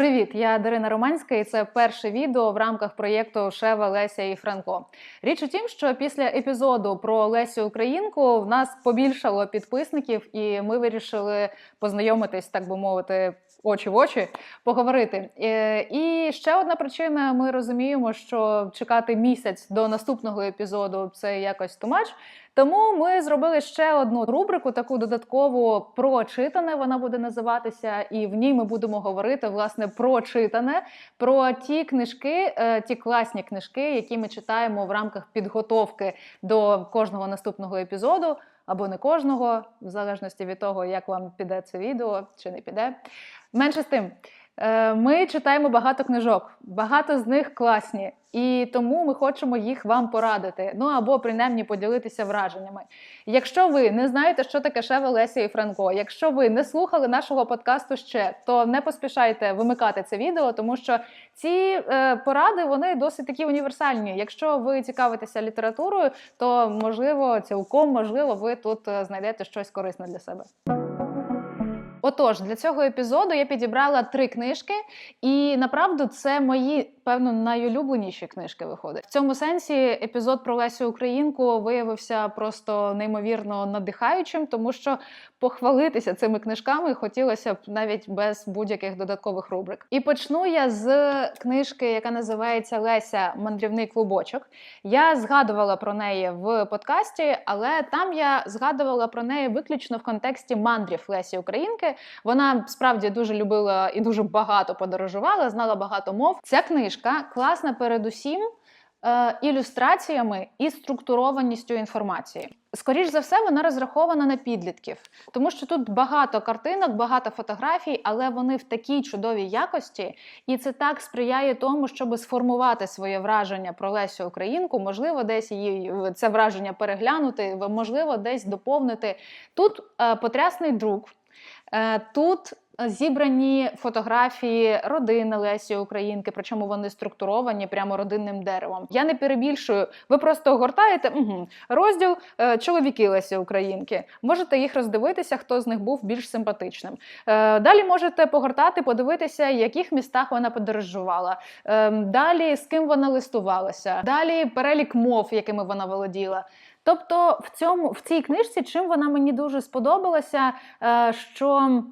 Привіт, я Дарина Романська, і це перше відео в рамках проєкту Шева Леся і Франко. Річ у тім, що після епізоду про Лесю Українку в нас побільшало підписників, і ми вирішили познайомитись, так би мовити, очі в очі, поговорити. Е, І ще одна причина: ми розуміємо, що чекати місяць до наступного епізоду це якось тумач. Тому ми зробили ще одну рубрику, таку додаткову про читане. Вона буде називатися, і в ній ми будемо говорити власне про читане, про ті книжки, е, ті класні книжки, які ми читаємо в рамках підготовки до кожного наступного епізоду. Або не кожного, в залежності від того, як вам піде це відео чи не піде. Менше з тим, е, ми читаємо багато книжок, багато з них класні, і тому ми хочемо їх вам порадити. Ну або принаймні поділитися враженнями. Якщо ви не знаєте, що таке Шева Леся і Франко, якщо ви не слухали нашого подкасту ще, то не поспішайте вимикати це відео, тому що ці е, поради вони досить такі універсальні. Якщо ви цікавитеся літературою, то можливо, цілком можливо, ви тут е, знайдете щось корисне для себе. Отож, для цього епізоду я підібрала три книжки, і направду це мої, певно, найулюбленіші книжки виходять. В цьому сенсі епізод про Лесю Українку виявився просто неймовірно надихаючим, тому що похвалитися цими книжками хотілося б навіть без будь-яких додаткових рубрик. І почну я з книжки, яка називається Леся Мандрівний клубочок. Я згадувала про неї в подкасті, але там я згадувала про неї виключно в контексті мандрів Лесі Українки. Вона справді дуже любила і дуже багато подорожувала, знала багато мов. Ця книжка класна передусім. е, Ілюстраціями і структурованістю інформації. Скоріш за все, вона розрахована на підлітків, тому що тут багато картинок, багато фотографій, але вони в такій чудовій якості, і це так сприяє тому, щоб сформувати своє враження про Лесю Українку, можливо, десь її це враження переглянути, можливо, десь доповнити. Тут е, потрясний друк. Е, Тут зібрані фотографії родини Лесі Українки, причому вони структуровані прямо родинним деревом. Я не перебільшую. Ви просто гортаєте угу, розділ е, чоловіки Лесі Українки. Можете їх роздивитися, хто з них був більш симпатичним. Е, Далі можете погортати, подивитися, в яких містах вона подорожувала. Е, Далі з ким вона листувалася. Далі перелік мов, якими вона володіла. Тобто в цьому в цій книжці, чим вона мені дуже сподобалася, е, що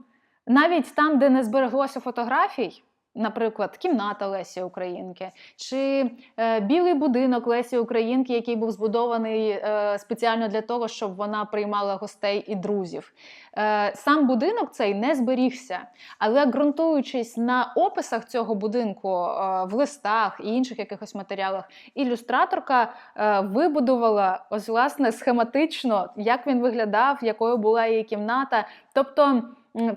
навіть там, де не збереглося фотографій, наприклад, кімната Лесі Українки, чи е, білий будинок Лесі Українки, який був збудований е, спеціально для того, щоб вона приймала гостей і друзів. Е, сам будинок цей не зберігся, але ґрунтуючись на описах цього будинку е, в листах і інших якихось матеріалах, ілюстраторка е, вибудувала ось власне схематично, як він виглядав, якою була її кімната. Тобто.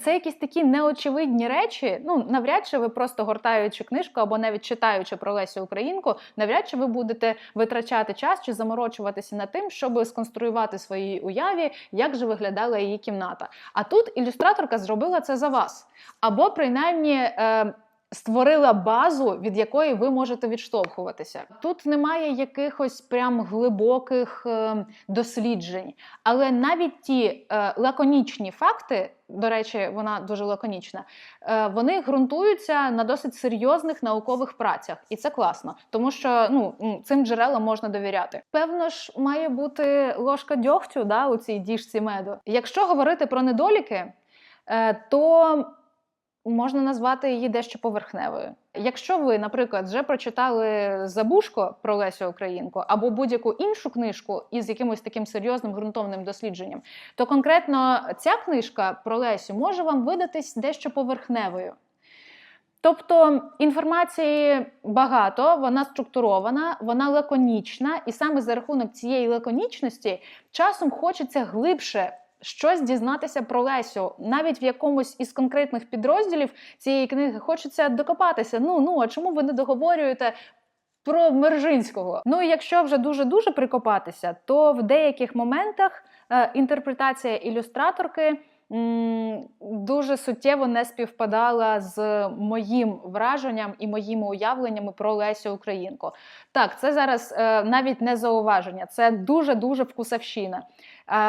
Це якісь такі неочевидні речі. Ну, навряд чи ви просто гортаючи книжку або навіть читаючи про Лесю Українку, навряд чи ви будете витрачати час чи заморочуватися над тим, щоб сконструювати своїй уяві, як же виглядала її кімната. А тут ілюстраторка зробила це за вас. Або принаймні. Е, Створила базу, від якої ви можете відштовхуватися. Тут немає якихось прям глибоких е, досліджень, але навіть ті е, лаконічні факти, до речі, вона дуже лаконічна, е, вони ґрунтуються на досить серйозних наукових працях, і це класно, тому що ну цим джерелам можна довіряти. Певно ж, має бути ложка дьогтю да, у цій діжці меду. Якщо говорити про недоліки, е, то можна назвати її дещо поверхневою. Якщо ви, наприклад, вже прочитали Забушко про Лесю Українку або будь-яку іншу книжку із якимось таким серйозним ґрунтовним дослідженням, то конкретно ця книжка про Лесю може вам видатись дещо поверхневою. Тобто інформації багато, вона структурована, вона лаконічна, і саме за рахунок цієї лаконічності часом хочеться глибше щось дізнатися про Лесю. Навіть в якомусь із конкретних підрозділів цієї книги хочеться докопатися. Ну ну а чому ви не договорюєте? Про Мержинського. Ну і якщо вже дуже дуже прикопатися, то в деяких моментах е, інтерпретація ілюстраторки дуже суттєво не співпадала з моїм враженням і моїми уявленнями про Лесю Українку. Так, це зараз е, навіть не зауваження, це дуже-дуже вкусовщина.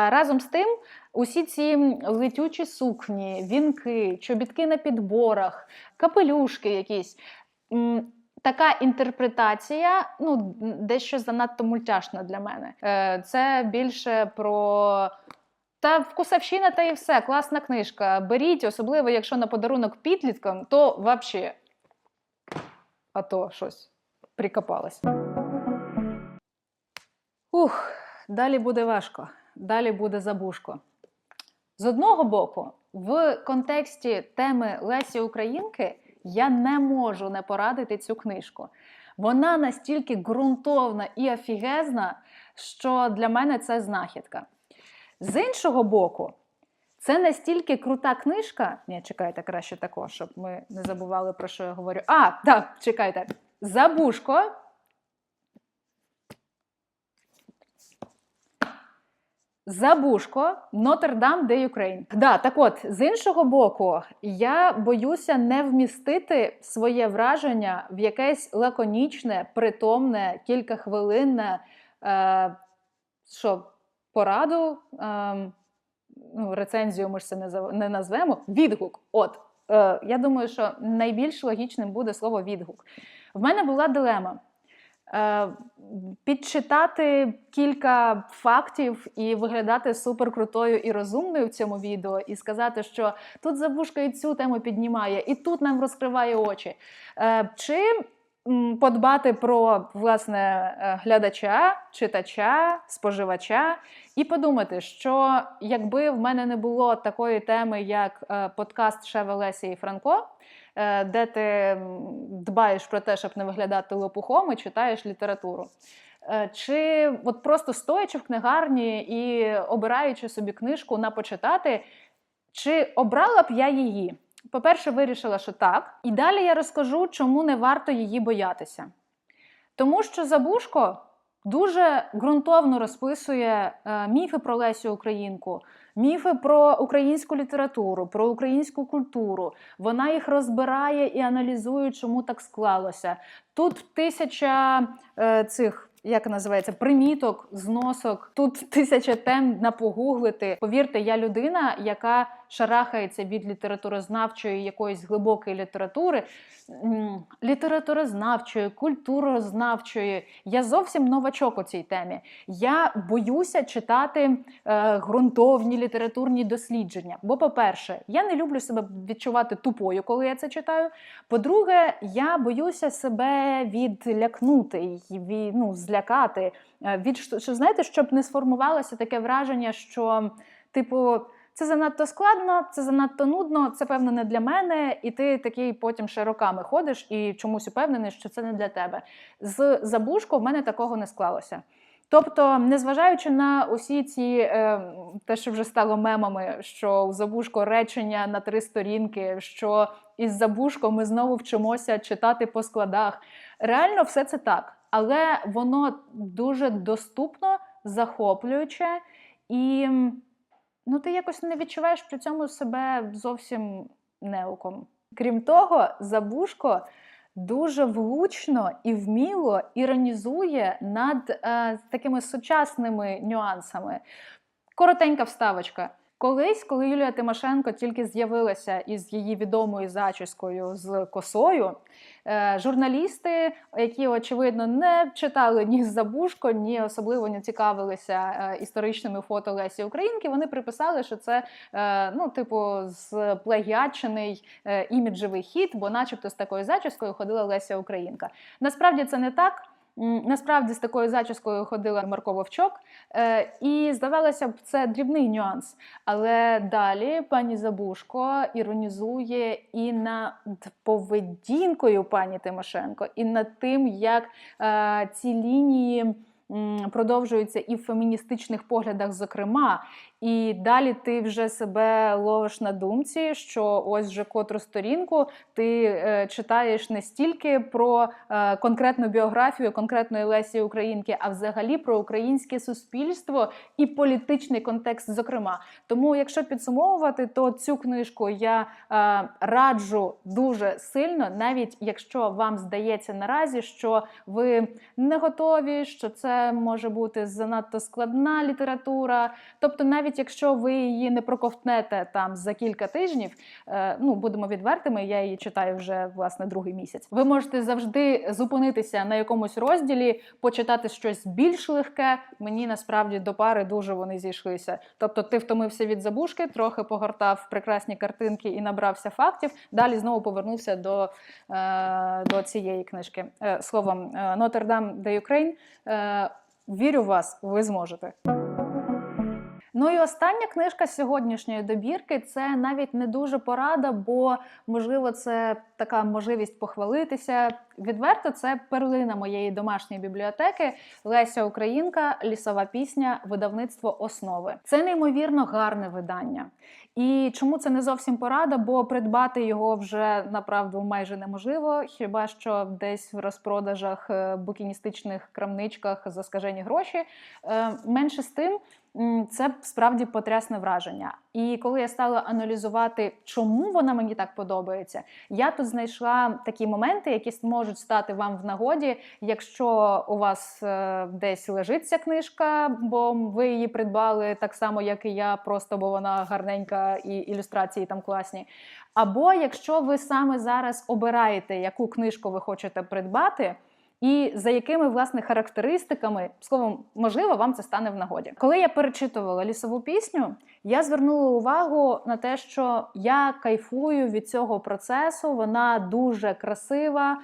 Разом з тим, усі ці летючі сукні, вінки, чобітки на підборах, капелюшки якісь. Така інтерпретація, ну, дещо занадто мультяшна для мене. Е, Це більше про та вкусовщина, та і все. Класна книжка. Беріть, особливо, якщо на подарунок підліткам, то взагалі. А то щось прикопалось. Ух, далі буде важко. Далі буде забушко. З одного боку, в контексті теми Лесі Українки я не можу не порадити цю книжку. Вона настільки ґрунтовна і офігезна, що для мене це знахідка. З іншого боку, це настільки крута книжка. Ні, чекайте краще також, щоб ми не забували, про що я говорю. А, так, чекайте. Забушко. Забушко, Нотр-Дам де Юкрейн. Да, так от, з іншого боку, я боюся не вмістити своє враження в якесь лаконічне, притомне, кількахвилинне е, що, пораду, е, ну, рецензію ми ж це не, назвемо. Відгук. От, е, я думаю, що найбільш логічним буде слово відгук. В мене була дилема. Е, підчитати кілька фактів і виглядати суперкрутою і розумною в цьому відео, і сказати, що тут Забушка і цю тему піднімає, і тут нам розкриває очі. Е, Чи подбати про власне е, глядача, читача, споживача, і подумати, що якби в мене не було такої теми, як е, подкаст Шева Лесі і Франко, е, де ти дбаєш про те, щоб не виглядати лопухом і читаєш літературу. Чи от просто стоячи в книгарні і обираючи собі книжку на почитати, чи обрала б я її? По-перше, вирішила, що так. І далі я розкажу, чому не варто її боятися. Тому що Забушко дуже ґрунтовно розписує е, міфи про Лесю Українку, міфи про українську літературу, про українську культуру. Вона їх розбирає і аналізує, чому так склалося. Тут тисяча е, цих. Як називається приміток, зносок. Тут тисяча тем на погуглити. Повірте, я людина, яка шарахається від літературознавчої якоїсь глибокої літератури, літературознавчої, культурознавчої. Я зовсім новачок у цій темі. Я боюся читати е, ґрунтовні літературні дослідження. Бо, по-перше, я не люблю себе відчувати тупою, коли я це читаю. По-друге, я боюся себе відлякнути, від, ну, злякати. Е, Від, що, знаєте, щоб не сформувалося таке враження, що, типу, це занадто складно, це занадто нудно, це певно не для мене, і ти такий потім ще роками ходиш і чомусь упевнений, що це не для тебе. З забушко в мене такого не склалося. Тобто, незважаючи на усі ці е, те, що вже стало мемами, що у забушко речення на три сторінки, що із забушко ми знову вчимося читати по складах. Реально, все це так, але воно дуже доступно, захоплююче і ну, ти якось не відчуваєш при цьому себе зовсім неуком. Крім того, забушко дуже влучно і вміло іронізує над е, такими сучасними нюансами. Коротенька вставочка. Колись, коли Юлія Тимошенко тільки з'явилася із її відомою зачіскою з косою, е, журналісти, які очевидно не читали ні Забушко, ні особливо не цікавилися е, історичними фото Лесі Українки, вони приписали, що це е, ну, типу, сплагіачений іміджевий хід, бо, начебто, з такою зачіскою ходила Леся Українка. Насправді це не так. Насправді з такою зачіскою ходила Марко Вовчок, е, і здавалося б, це дрібний нюанс. Але далі пані Забушко іронізує і над поведінкою пані Тимошенко, і над тим, як е, ці лінії продовжуються і в феміністичних поглядах, зокрема. І далі ти вже себе ловиш на думці, що ось вже котру сторінку ти е, читаєш не стільки про е, конкретну біографію конкретної Лесі Українки, а взагалі про українське суспільство і політичний контекст, зокрема. Тому, якщо підсумовувати, то цю книжку я е, раджу дуже сильно, навіть якщо вам здається наразі, що ви не готові, що це може бути занадто складна література. Тобто, навіть якщо ви її не проковтнете там за кілька тижнів, е, ну будемо відвертими, я її читаю вже власне другий місяць. Ви можете завжди зупинитися на якомусь розділі, почитати щось більш легке. Мені насправді до пари дуже вони зійшлися. Тобто, ти втомився від забушки, трохи погортав прекрасні картинки і набрався фактів. Далі знову повернувся до, е, до цієї книжки. Е, словом, е, Notre Dame de Е, вірю в вас, ви зможете. Ну і остання книжка сьогоднішньої добірки це навіть не дуже порада, бо можливо це така можливість похвалитися. Відверто це перлина моєї домашньої бібліотеки Леся Українка, лісова пісня, видавництво основи. Це неймовірно гарне видання. І чому це не зовсім порада? Бо придбати його вже направду майже неможливо, хіба що десь в розпродажах е, букіністичних крамничках за скажені гроші. Е, Менше з тим. Це справді потрясне враження. І коли я стала аналізувати, чому вона мені так подобається, я тут знайшла такі моменти, які можуть стати вам в нагоді, якщо у вас е, десь лежить ця книжка, бо ви її придбали так само, як і я, просто бо вона гарненька і ілюстрації там класні. Або якщо ви саме зараз обираєте, яку книжку ви хочете придбати. І за якими власне характеристиками, словом, можливо, вам це стане в нагоді. Коли я перечитувала лісову пісню, я звернула увагу на те, що я кайфую від цього процесу. Вона дуже красива,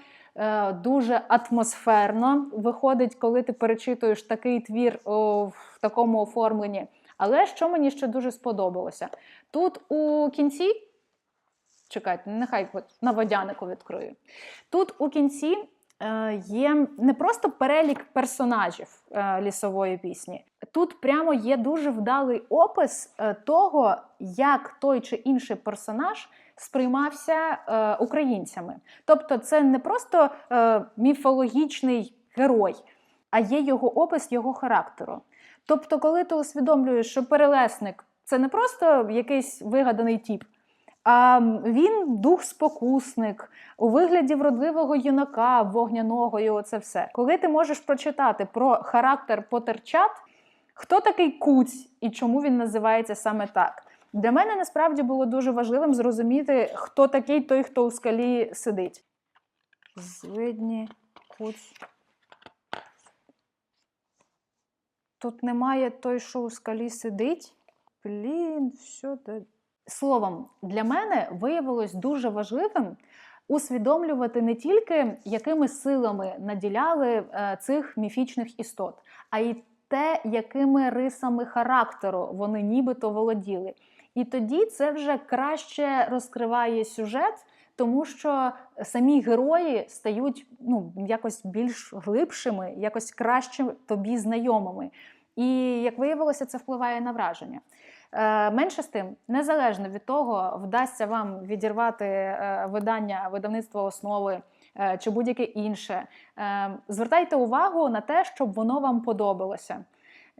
дуже атмосферно виходить, коли ти перечитуєш такий твір в такому оформленні. Але що мені ще дуже сподобалося? Тут у кінці. Чекайте, нехай на водянику відкрию. Тут у кінці е, є не просто перелік персонажів е, лісової пісні. Тут прямо є дуже вдалий опис е, того, як той чи інший персонаж сприймався е, українцями. Тобто, це не просто е, міфологічний герой, а є його опис його характеру. Тобто, коли ти усвідомлюєш, що перелесник це не просто якийсь вигаданий тіп. А він дух-спокусник у вигляді вродливого юнака, вогняного і оце все. Коли ти можеш прочитати про характер потерчат, хто такий куць і чому він називається саме так? Для мене насправді було дуже важливим зрозуміти, хто такий той, хто у скалі сидить. Звидні куць. Тут немає той, що у скалі сидить. Блін, що де. Словом, для мене виявилось дуже важливим усвідомлювати не тільки, якими силами наділяли е, цих міфічних істот, а й те, якими рисами характеру вони нібито володіли. І тоді це вже краще розкриває сюжет, тому що самі герої стають ну, якось більш глибшими, якось краще тобі знайомими. І як виявилося, це впливає на враження. Е, Менше з тим, незалежно від того, вдасться вам відірвати е, видання видавництва основи е, чи будь-яке інше. Звертайте увагу на те, щоб воно вам подобалося.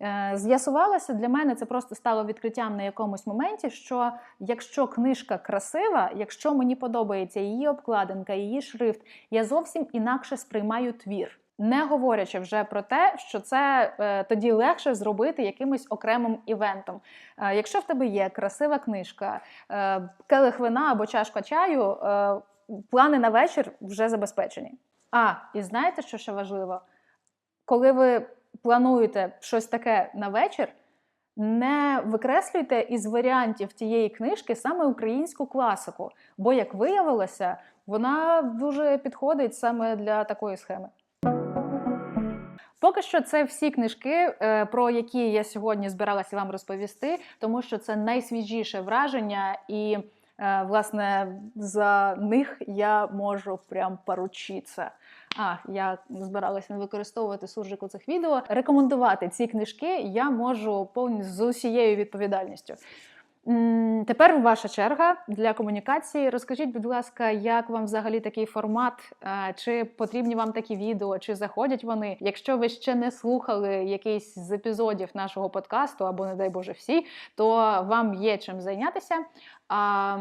Е, З'ясувалося для мене, це просто стало відкриттям на якомусь моменті. Що якщо книжка красива, якщо мені подобається її обкладинка, її шрифт, я зовсім інакше сприймаю твір. Не говорячи вже про те, що це е, тоді легше зробити якимось окремим івентом. Е, якщо в тебе є красива книжка, е, келих вина або чашка чаю, е, плани на вечір вже забезпечені. А, і знаєте, що ще важливо? Коли ви плануєте щось таке на вечір, не викреслюйте із варіантів тієї книжки саме українську класику, бо, як виявилося, вона дуже підходить саме для такої схеми. Поки що це всі книжки, е, про які я сьогодні збиралася вам розповісти, тому що це найсвіжіше враження і Е, Власне, за них я можу прям поручитися. А, я збиралася не використовувати суржик у цих відео. Рекомендувати ці книжки я можу повністю з усією відповідальністю. Тепер ваша черга для комунікації. Розкажіть, будь ласка, як вам взагалі такий формат? Е, Чи потрібні вам такі відео, чи заходять вони? Якщо ви ще не слухали якийсь з епізодів нашого подкасту, або, не дай Боже, всі, то вам є чим зайнятися. А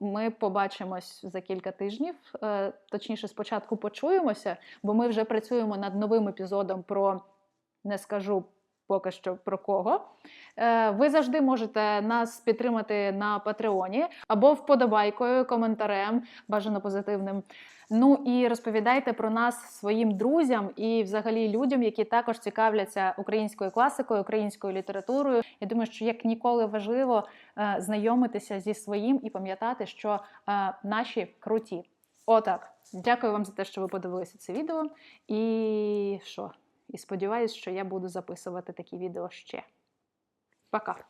ми побачимось за кілька тижнів. Е, Точніше, спочатку почуємося, бо ми вже працюємо над новим епізодом про не скажу поки що про кого. Е, Ви завжди можете нас підтримати на Патреоні або вподобайкою, коментарем, бажано позитивним. Ну і розповідайте про нас своїм друзям і взагалі людям, які також цікавляться українською класикою, українською літературою. Я думаю, що як ніколи важливо е, знайомитися зі своїм і пам'ятати, що е, наші круті. Отак. Дякую вам за те, що ви подивилися це відео. І що? І сподіваюсь, що я буду записувати такі відео ще. Пока!